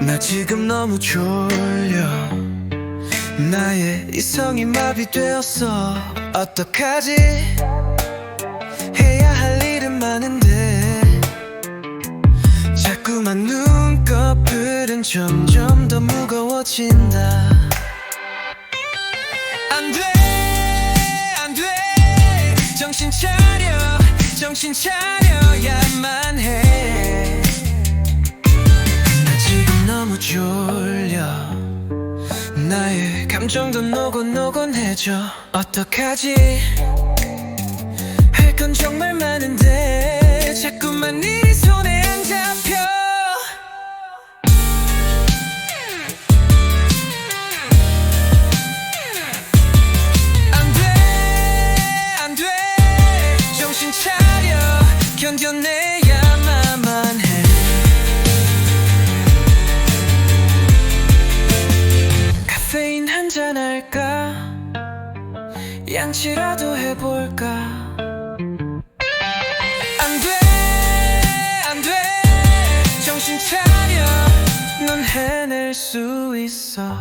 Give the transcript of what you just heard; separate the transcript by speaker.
Speaker 1: 나 지금 너무 졸려. 나의 이성이 마비되었어. 어떡하지? 해야 할 일은 많은데 자꾸만 눈꺼풀은 점점 더 무거워진다. 안돼 안돼. 정신 차려 정신 차려야만 해 감정도 노곤노곤해져. 어떡하지? 할 건 정말 많은데 자꾸만 네 손에 안 잡혀. 안돼 안돼. 정신 차려. 견뎌내 한잔 할까? 양치라도 해볼까? 안돼 안돼. 정신 차려. 넌 해낼 수 있어